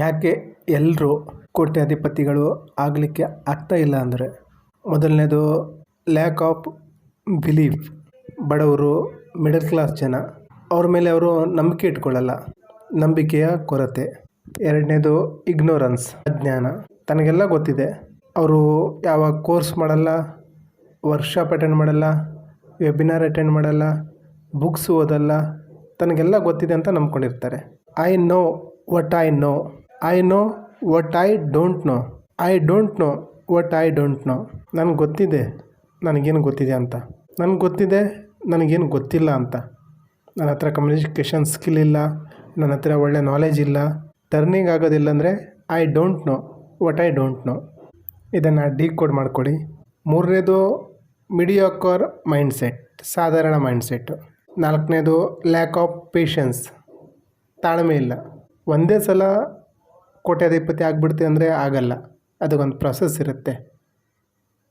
ಯಾಕೆ ಎಲ್ಲರೂ ಕೋಟ್ಯಾಧಿಪತಿಗಳು ಆಗಲಿಕ್ಕೆ ಆಗ್ತಾ ಇಲ್ಲ ಅಂದರೆ? ಮೊದಲನೇದು ಲ್ಯಾಕ್ ಆಫ್ ಬಿಲೀಫ್ ಬಡವರು ಮಿಡಲ್ ಕ್ಲಾಸ್ ಜನ. ಅವ್ರ ಮೇಲೆ ಅವರು ನಂಬಿಕೆ ಇಟ್ಕೊಳ್ಳಲ್ಲ. ನಂಬಿಕೆಯ ಕೊರತೆ. ಎರಡನೇದು ಇಗ್ನೋರೆನ್ಸ್ ಅಜ್ಞಾನ. ತನಗೆಲ್ಲ ಗೊತ್ತಿದೆ. ಅವರು ಯಾವ ಕೋರ್ಸ್ ಮಾಡಲ್ಲ ವರ್ಕ್ಶಾಪ್ ಅಟೆಂಡ್ ಮಾಡಲ್ಲ ವೆಬಿನಾರ್ ಅಟೆಂಡ್ ಮಾಡಲ್ಲ ಬುಕ್ಸ್ ಓದಲ್ಲ, ತನಗೆಲ್ಲ ಗೊತ್ತಿದೆ ಅಂತ ನಂಬ್ಕೊಂಡಿರ್ತಾರೆ. I know what I know I know what I don't know I don't know what I don't know ನನಗೆ ಗೊತ್ತಿದೆ, ನನಗೇನು ಗೊತ್ತಿದೆ ಅಂತ. ನನಗೆ ಗೊತ್ತಿದೆ, ನನಗೇನು ಗೊತ್ತಿಲ್ಲ ಅಂತ. ನನ್ನ ಹತ್ರ ಕಮ್ಯುನಿಕೇಷನ್ ಸ್ಕಿಲ್ ಇಲ್ಲ ನನ್ನ ಹತ್ರ ಒಳ್ಳೆ ನಾಲೆಜ್ ಇಲ್ಲ. ಟರ್ನಿಂಗ್ ಆಗೋದಿಲ್ಲ ಅಂದರೆ I don't know what I don't know ಇದನ್ನು ಡಿಕೋಡ್ ಮಾಡಿಕೊಡಿ. ಮೂರನೇದು ಮಿಡಿಯಾಕರ್ ಮೈಂಡ್ಸೆಟ್ ಸಾಧಾರಣ ಮೈಂಡ್ಸೆಟ್ಟು ನಾಲ್ಕನೇದು ಲ್ಯಾಕ್ ಆಫ್ ಪೇಷನ್ಸ್ ತಾಳ್ಮೆ ಇಲ್ಲ. ಒಂದೇ ಸಲ ಕೋಟ್ಯಾಧಿಪತಿ ಆಗಿಬಿಡ್ತೀವಿ ಅಂದರೆ ಆಗಲ್ಲ. ಅದಕ್ಕೊಂದು ಪ್ರೊಸೆಸ್ ಇರುತ್ತೆ.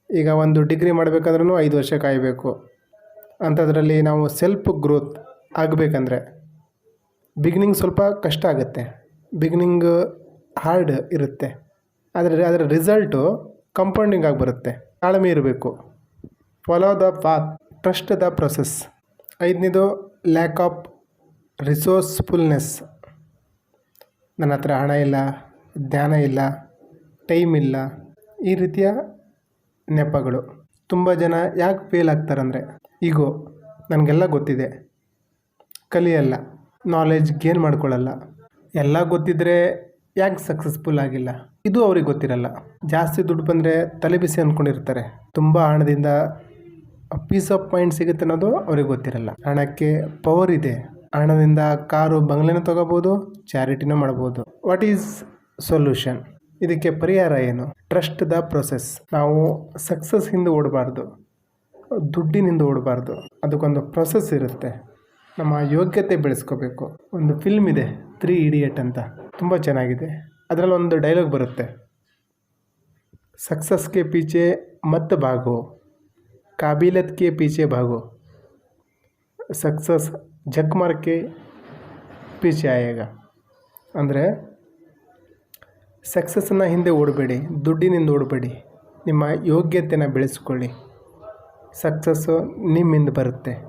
ಈಗ ಒಂದು ಡಿಗ್ರಿ ಮಾಡಬೇಕಾದ್ರೂ ಐದು ವರ್ಷ ಕಾಯಬೇಕು. ಅಂಥದ್ರಲ್ಲಿ ನಾವು ಸೆಲ್ಫ್ ಗ್ರೋತ್ ಆಗಬೇಕಂದ್ರೆ ಬಿಗಿನಿಂಗ್ ಸ್ವಲ್ಪ ಕಷ್ಟ ಆಗುತ್ತೆ. ಬಿಗಿನಿಂಗ್ ಹಾರ್ಡ್ ಇರುತ್ತೆ. ಆದರೆ ಅದರ ರಿಸಲ್ಟು ಕಂಪೌಂಡಿಂಗ್ ಆಗಿ ಬರುತ್ತೆ. ತಾಳ್ಮೆ ಇರಬೇಕು. Follow the path trust the process ಐದನೇದು ಲ್ಯಾಕ್ ಆಫ್ ರಿಸೋರ್ಸ್ಫುಲ್ನೆಸ್ ನನ್ನ ಹತ್ರ ಹಣ ಇಲ್ಲ ಜ್ಞಾನ ಇಲ್ಲ ಟೈಮ್ ಇಲ್ಲ, ಈ ರೀತಿಯ ನೆಪಗಳು. ತುಂಬ ಜನ ಯಾಕೆ ಫೇಲ್ ಆಗ್ತಾರಂದರೆ ಈಗೋ ನನಗೆಲ್ಲ ಗೊತ್ತಿದೆ. ಕಲಿಯಲ್ಲ ನಾಲೆಜ್ ಗೇನ್ ಮಾಡ್ಕೊಳ್ಳಲ್ಲ. ಎಲ್ಲ ಗೊತ್ತಿದ್ದರೆ ಯಾಕೆ ಸಕ್ಸಸ್ಫುಲ್ ಆಗಿಲ್ಲ? ಇದು ಅವ್ರಿಗೆ ಗೊತ್ತಿರಲ್ಲ. ಜಾಸ್ತಿ ದುಡ್ಡು ಬಂದರೆ ತಲೆ ಬಿಸಿ ಅಂದ್ಕೊಂಡಿರ್ತಾರೆ ತುಂಬ ಹಣದಿಂದ ಪೀಸ್ ಆಫ್ ಮೈಂಡ್ ಸಿಗುತ್ತೆ ಅನ್ನೋದು ಅವ್ರಿಗೆ ಗೊತ್ತಿರಲ್ಲ. ಹಣಕ್ಕೆ ಪವರ್ ಇದೆ. ಹಣದಿಂದ ಕಾರು ಬಂಗ್ಲೆನ ತಗೋಬೋದು, ಚಾರಿಟಿನೂ ಮಾಡ್ಬೋದು. ವಾಟ್ ಈಸ್ ಸೊಲ್ಯೂಷನ್ ಇದಕ್ಕೆ ಪರಿಹಾರ ಏನು? ಟ್ರಸ್ಟ್ ದ ಪ್ರೊಸೆಸ್ ನಾವು ಸಕ್ಸಸ್ ಹಿಂದೆ ಓಡಬಾರ್ದು. ದುಡ್ಡಿನಿಂದ ಓಡಬಾರ್ದು. ಅದಕ್ಕೊಂದು ಪ್ರೊಸೆಸ್ ಇರುತ್ತೆ. ನಮ್ಮ ಯೋಗ್ಯತೆ ಬೆಳೆಸ್ಕೋಬೇಕು. ಒಂದು ಫಿಲ್ಮ್ ಇದೆ ತ್ರೀ ಇಡಿಯಟ್ ಅಂತ. ತುಂಬ ಚೆನ್ನಾಗಿದೆ. ಅದರಲ್ಲಿ ಒಂದು ಡೈಲಾಗ್ ಬರುತ್ತೆ. ಸಕ್ಸಸ್ಗೆ ಪೀಚೆ ಮತ್ತು ಭಾಗೋ. ಕಾಬಿಲತ್ಗೆ ಪೀಚೆ ಭಾಗೋ. पीछे भागो ಸಕ್ಸಸ್ ಜಕ್ ಮಾರ್ಕೆ ಪೀಚೆ ಆಯೇಗ ಅಂದರೆ ಸಕ್ಸಸ್ಸನ್ನು ಹಿಂದೆ ಓಡಬೇಡಿ ದುಡ್ಡಿನಿಂದ ಓಡಬೇಡಿ ನಿಮ್ಮ ಯೋಗ್ಯತೆನ ಬೆಳೆಸ್ಕೊಳ್ಳಿ ಸಕ್ಸಸ್ಸು ನಿಮ್ಮಿಂದ ಬರುತ್ತೆ